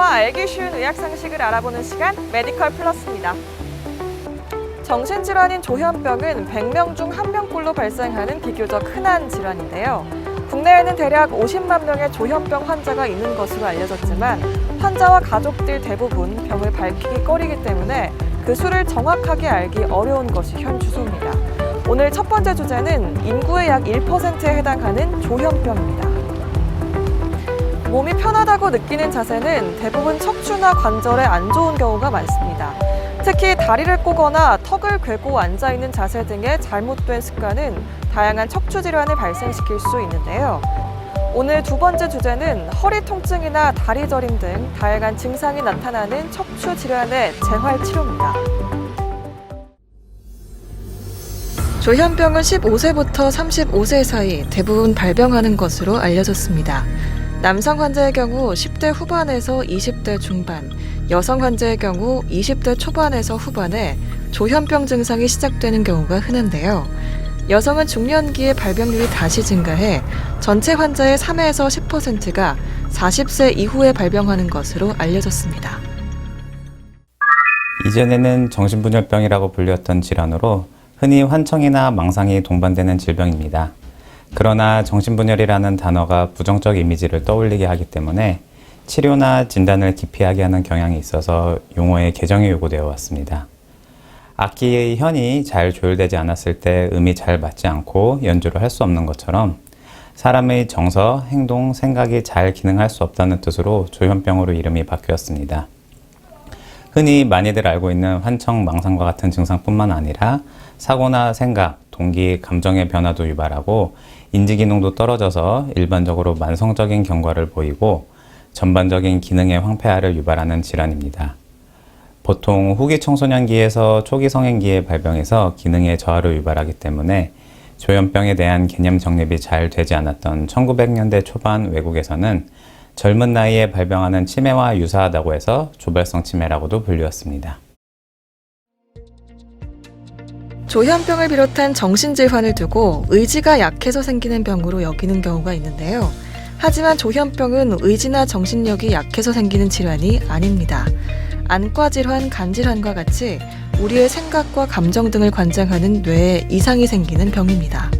정보와 알기 쉬운 의학 상식을 알아보는 시간 메디컬 플러스입니다. 정신질환인 조현병은 100명 중 1명꼴로 발생하는 비교적 흔한 질환인데요. 국내에는 대략 50만 명의 조현병 환자가 있는 것으로 알려졌지만 환자와 가족들 대부분 병을 밝히기 꺼리기 때문에 그 수를 정확하게 알기 어려운 것이 현 주소입니다. 오늘 첫 번째 주제는 인구의 약 1%에 해당하는 조현병입니다. 몸이 편하다고 느끼는 자세는 대부분 척추나 관절에 안 좋은 경우가 많습니다. 특히 다리를 꼬거나 턱을 괴고 앉아 있는 자세 등의 잘못된 습관은 다양한 척추 질환을 발생시킬 수 있는데요. 오늘 두 번째 주제는 허리 통증이나 다리 저림 등 다양한 증상이 나타나는 척추 질환의 재활 치료입니다. 조현병은 15세부터 35세 사이 대부분 발병하는 것으로 알려졌습니다. 남성 환자의 경우 10대 후반에서 20대 중반, 여성 환자의 경우 20대 초반에서 후반에 조현병 증상이 시작되는 경우가 흔한데요. 여성은 중년기에 발병률이 다시 증가해 전체 환자의 3에서 10%가 40세 이후에 발병하는 것으로 알려졌습니다. 이전에는 정신분열병이라고 불렸던 질환으로 흔히 환청이나 망상이 동반되는 질병입니다. 그러나 정신분열이라는 단어가 부정적 이미지를 떠올리게 하기 때문에 치료나 진단을 기피하게 하는 경향이 있어서 용어의 개정이 요구되어 왔습니다. 악기의 현이 잘 조율되지 않았을 때 음이 잘 맞지 않고 연주를 할 수 없는 것처럼 사람의 정서, 행동, 생각이 잘 기능할 수 없다는 뜻으로 조현병으로 이름이 바뀌었습니다. 흔히 많이들 알고 있는 환청, 망상과 같은 증상뿐만 아니라 사고나 생각, 동기, 감정의 변화도 유발하고 인지 기능도 떨어져서 일반적으로 만성적인 경과를 보이고 전반적인 기능의 황폐화를 유발하는 질환입니다. 보통 후기 청소년기에서 초기 성행기에 발병해서 기능의 저하를 유발하기 때문에 조현병에 대한 개념 정립이 잘 되지 않았던 1900년대 초반 외국에서는 젊은 나이에 발병하는 치매와 유사하다고 해서 조발성 치매라고도 불리웠습니다. 조현병을 비롯한 정신질환을 두고 의지가 약해서 생기는 병으로 여기는 경우가 있는데요. 하지만 조현병은 의지나 정신력이 약해서 생기는 질환이 아닙니다. 안과 질환, 간 질환과 같이 우리의 생각과 감정 등을 관장하는 뇌에 이상이 생기는 병입니다.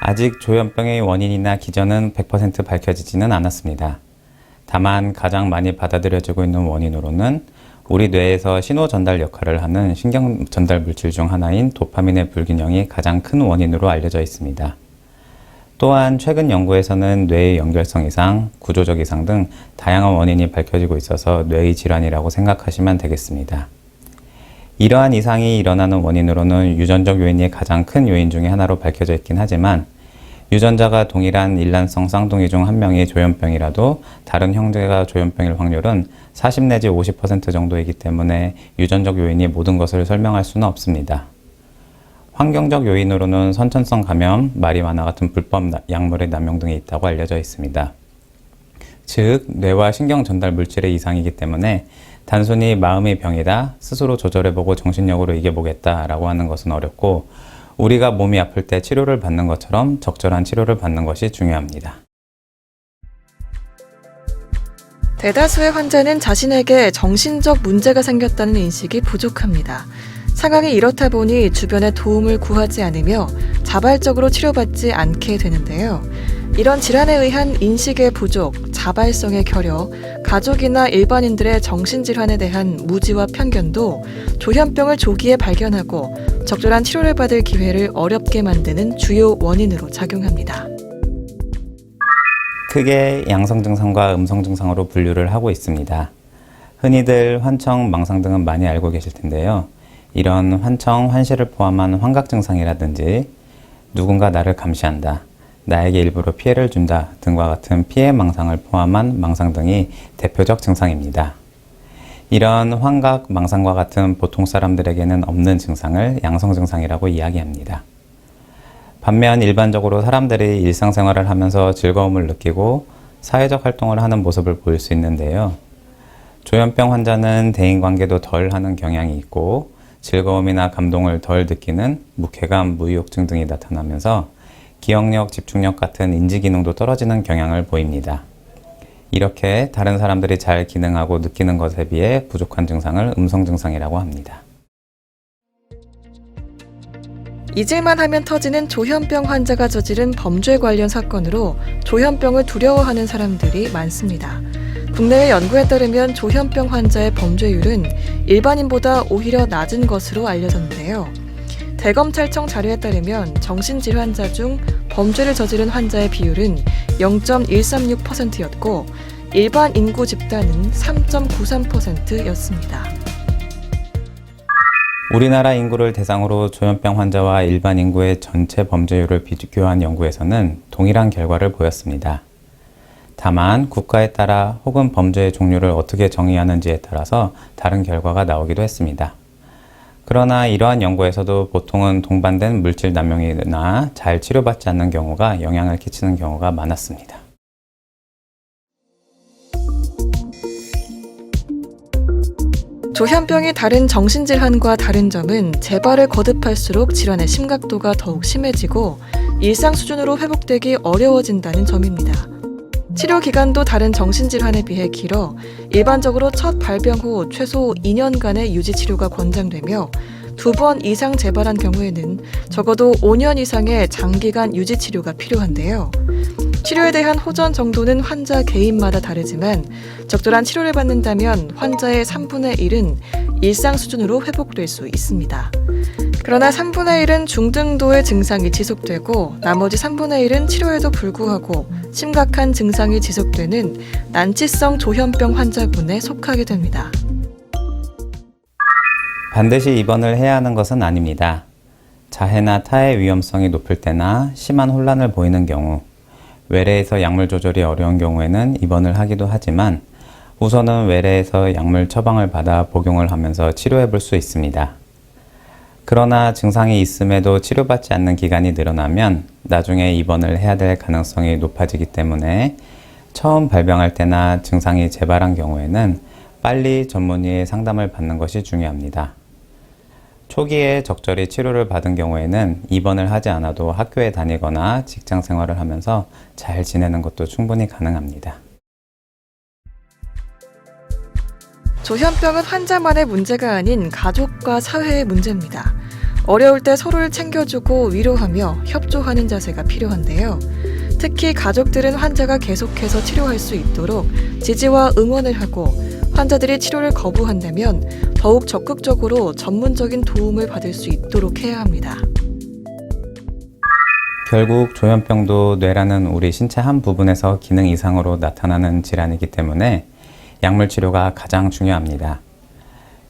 아직 조현병의 원인이나 기전은 100% 밝혀지지는 않았습니다. 다만 가장 많이 받아들여지고 있는 원인으로는 우리 뇌에서 신호 전달 역할을 하는 신경 전달 물질 중 하나인 도파민의 불균형이 가장 큰 원인으로 알려져 있습니다. 또한 최근 연구에서는 뇌의 연결성 이상, 구조적 이상 등 다양한 원인이 밝혀지고 있어서 뇌의 질환이라고 생각하시면 되겠습니다. 이러한 이상이 일어나는 원인으로는 유전적 요인이 가장 큰 요인 중의 하나로 밝혀져 있긴 하지만 유전자가 동일한 일란성 쌍둥이 중 한 명이 조현병이라도 다른 형제가 조현병일 확률은 40 내지 50% 정도이기 때문에 유전적 요인이 모든 것을 설명할 수는 없습니다. 환경적 요인으로는 선천성 감염, 마리화나 같은 불법 나- 약물의 남용 등이 있다고 알려져 있습니다. 즉, 뇌와 신경 전달 물질의 이상이기 때문에 단순히 마음의 병이다, 스스로 조절해보고 정신력으로 이겨보겠다라고 하는 것은 어렵고, 우리가 몸이 아플 때 치료를 받는 것처럼 적절한 치료를 받는 것이 중요합니다. 대다수의 환자는 자신에게 정신적 문제가 생겼다는 인식이 부족합니다. 상황이 이렇다 보니 주변의 도움을 구하지 않으며 자발적으로 치료받지 않게 되는데요. 이런 질환에 의한 인식의 부족, 자발성의 결여, 가족이나 일반인들의 정신질환에 대한 무지와 편견도 조현병을 조기에 발견하고 적절한 치료를 받을 기회를 어렵게 만드는 주요 원인으로 작용합니다. 크게 양성 증상과 음성 증상으로 분류를 하고 있습니다. 흔히들 환청, 망상 등은 많이 알고 계실 텐데요. 이런 환청, 환시를 포함한 환각 증상이라든지 누군가 나를 감시한다, 나에게 일부러 피해를 준다 등과 같은 피해 망상을 포함한 망상 등이 대표적 증상입니다. 이런 환각, 망상과 같은 보통 사람들에게는 없는 증상을 양성 증상이라고 이야기합니다. 반면 일반적으로 사람들이 일상생활을 하면서 즐거움을 느끼고 사회적 활동을 하는 모습을 보일 수 있는데요. 조현병 환자는 대인관계도 덜 하는 경향이 있고 즐거움이나 감동을 덜 느끼는 무쾌감, 무의욕증 등이 나타나면서 기억력, 집중력 같은 인지 기능도 떨어지는 경향을 보입니다. 이렇게 다른 사람들이 잘 기능하고 느끼는 것에 비해 부족한 증상을 음성 증상이라고 합니다. 잊을만 하면 터지는 조현병 환자가 저지른 범죄 관련 사건으로 조현병을 두려워하는 사람들이 많습니다. 국내외 연구에 따르면 조현병 환자의 범죄율은 일반인보다 오히려 낮은 것으로 알려졌는데요. 대검찰청 자료에 따르면 정신질환자 중 범죄를 저지른 환자의 비율은 0.136%였고 일반 인구 집단은 3.93%였습니다. 우리나라 인구를 대상으로 조현병 환자와 일반 인구의 전체 범죄율을 비교한 연구에서는 동일한 결과를 보였습니다. 다만 국가에 따라 혹은 범죄의 종류를 어떻게 정의하는지에 따라서 다른 결과가 나오기도 했습니다. 그러나 이러한 연구에서도 보통은 동반된 물질 남용이나 잘 치료받지 않는 경우가 영향을 끼치는 경우가 많았습니다. 조현병이 다른 정신질환과 다른 점은 재발을 거듭할수록 질환의 심각도가 더욱 심해지고 일상 수준으로 회복되기 어려워진다는 점입니다. 치료 기간도 다른 정신질환에 비해 길어 일반적으로 첫 발병 후 최소 2년간의 유지 치료가 권장되며 두 번 이상 재발한 경우에는 적어도 5년 이상의 장기간 유지 치료가 필요한데요. 치료에 대한 호전 정도는 환자 개인마다 다르지만 적절한 치료를 받는다면 환자의 3분의 1은 일상 수준으로 회복될 수 있습니다. 그러나 3분의 1은 중등도의 증상이 지속되고 나머지 3분의 1은 치료에도 불구하고 심각한 증상이 지속되는 난치성 조현병 환자군에 속하게 됩니다. 반드시 입원을 해야 하는 것은 아닙니다. 자해나 타해 위험성이 높을 때나 심한 혼란을 보이는 경우, 외래에서 약물 조절이 어려운 경우에는 입원을 하기도 하지만 우선은 외래에서 약물 처방을 받아 복용을 하면서 치료해 볼 수 있습니다. 그러나 증상이 있음에도 치료받지 않는 기간이 늘어나면 나중에 입원을 해야 될 가능성이 높아지기 때문에 처음 발병할 때나 증상이 재발한 경우에는 빨리 전문의의 상담을 받는 것이 중요합니다. 초기에 적절히 치료를 받은 경우에는 입원을 하지 않아도 학교에 다니거나 직장 생활을 하면서 잘 지내는 것도 충분히 가능합니다. 조현병은 환자만의 문제가 아닌 가족과 사회의 문제입니다. 어려울 때 서로를 챙겨주고 위로하며 협조하는 자세가 필요한데요. 특히 가족들은 환자가 계속해서 치료할 수 있도록 지지와 응원을 하고 환자들이 치료를 거부한다면 더욱 적극적으로 전문적인 도움을 받을 수 있도록 해야 합니다. 결국 조현병도 뇌라는 우리 신체 한 부분에서 기능 이상으로 나타나는 질환이기 때문에 약물 치료가 가장 중요합니다.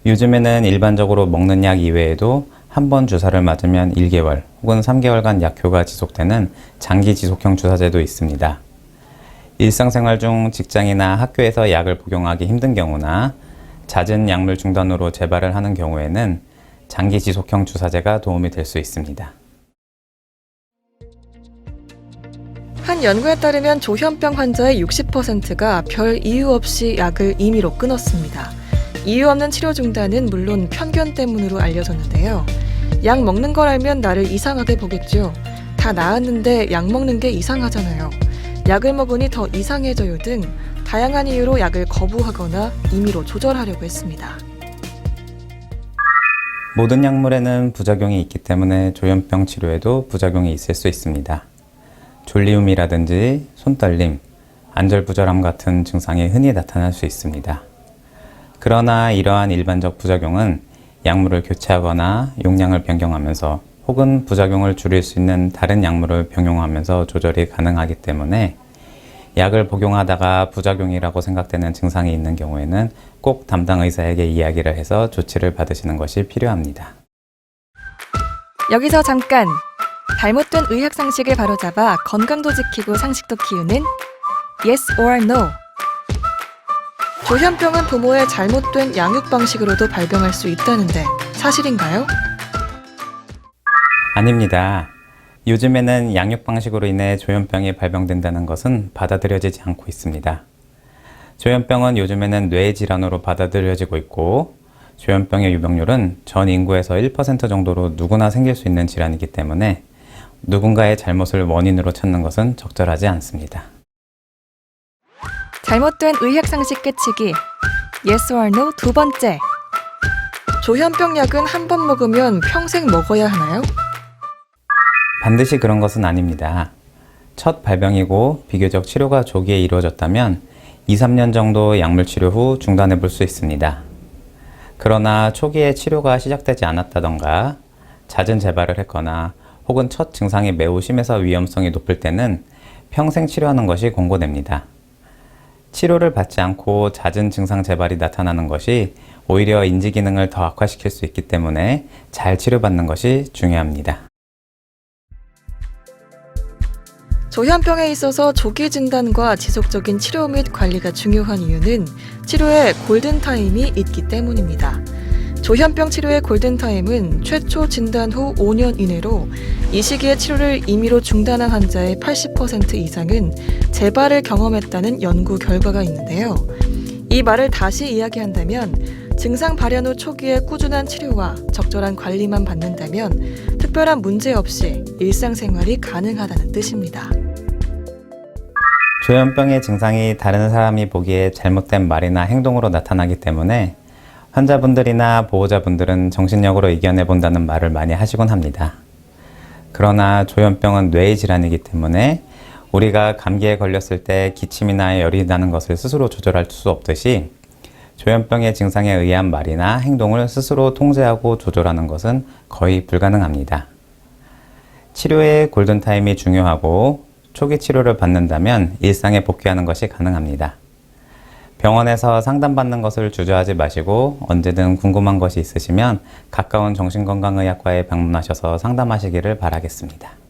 요즘에는 일반적으로 먹는 약 이외에도 한 번 주사를 맞으면 1개월 혹은 3개월간 약효가 지속되는 장기 지속형 주사제도 있습니다. 일상생활 중 직장이나 학교에서 약을 복용하기 힘든 경우나 잦은 약물 중단으로 재발을 하는 경우에는 장기 지속형 주사제가 도움이 될 수 있습니다. 한 연구에 따르면 조현병 환자의 60%가 별 이유 없이 약을 임의로 끊었습니다. 이유 없는 치료 중단은 물론 편견 때문으로 알려졌는데요. 약 먹는 걸 알면 나를 이상하게 보겠죠. 다 나았는데 약 먹는 게 이상하잖아요. 약을 먹으니 더 이상해져요 등 다양한 이유로 약을 거부하거나 임의로 조절하려고 했습니다. 모든 약물에는 부작용이 있기 때문에 조현병 치료에도 부작용이 있을 수 있습니다. 졸리움이라든지 손떨림, 안절부절함 같은 증상이 흔히 나타날 수 있습니다. 그러나 이러한 일반적 부작용은 약물을 교체하거나 용량을 변경하면서 혹은 부작용을 줄일 수 있는 다른 약물을 병용하면서 조절이 가능하기 때문에 약을 복용하다가 부작용이라고 생각되는 증상이 있는 경우에는 꼭 담당 의사에게 이야기를 해서 조치를 받으시는 것이 필요합니다. 여기서 잠깐 잘못된 의학 상식을 바로잡아 건강도 지키고 상식도 키우는 Yes or No. 조현병은 부모의 잘못된 양육 방식으로도 발병할 수 있다는데 사실인가요? 아닙니다. 요즘에는 양육 방식으로 인해 조현병이 발병된다는 것은 받아들여지지 않고 있습니다. 조현병은 요즘에는 뇌 질환으로 받아들여지고 있고 조현병의 유병률은 전 인구에서 1% 정도로 누구나 생길 수 있는 질환이기 때문에 누군가의 잘못을 원인으로 찾는 것은 적절하지 않습니다. 잘못된 의학 상식 깨치기. Yes or no 두 번째. 조현병 약은 한 번 먹으면 평생 먹어야 하나요? 반드시 그런 것은 아닙니다. 첫 발병이고 비교적 치료가 조기에 이루어졌다면 2, 3년 정도 약물 치료 후 중단해 볼 수 있습니다. 그러나 초기에 치료가 시작되지 않았다던가 잦은 재발을 했거나 혹은 첫 증상이 매우 심해서 위험성이 높을 때는 평생 치료하는 것이 권고됩니다. 치료를 받지 않고 잦은 증상 재발이 나타나는 것이 오히려 인지 기능을 더 악화시킬 수 있기 때문에 잘 치료받는 것이 중요합니다. 조현병에 있어서 조기 진단과 지속적인 치료 및 관리가 중요한 이유는 치료에 골든타임이 있기 때문입니다. 조현병 치료의 골든타임은 최초 진단 후 5년 이내로 이 시기에 치료를 임의로 중단한 환자의 80% 이상은 재발을 경험했다는 연구 결과가 있는데요. 이 말을 다시 이야기한다면 증상 발현 후 초기에 꾸준한 치료와 적절한 관리만 받는다면 특별한 문제 없이 일상생활이 가능하다는 뜻입니다. 조현병의 증상이 다른 사람이 보기에 잘못된 말이나 행동으로 나타나기 때문에 환자분들이나 보호자분들은 정신력으로 이겨내 본다는 말을 많이 하시곤 합니다. 그러나 조현병은 뇌의 질환이기 때문에 우리가 감기에 걸렸을 때 기침이나 열이 나는 것을 스스로 조절할 수 없듯이 조현병의 증상에 의한 말이나 행동을 스스로 통제하고 조절하는 것은 거의 불가능합니다. 치료의 골든타임이 중요하고 초기 치료를 받는다면 일상에 복귀하는 것이 가능합니다. 병원에서 상담받는 것을 주저하지 마시고 언제든 궁금한 것이 있으시면 가까운 정신건강의학과에 방문하셔서 상담하시기를 바라겠습니다.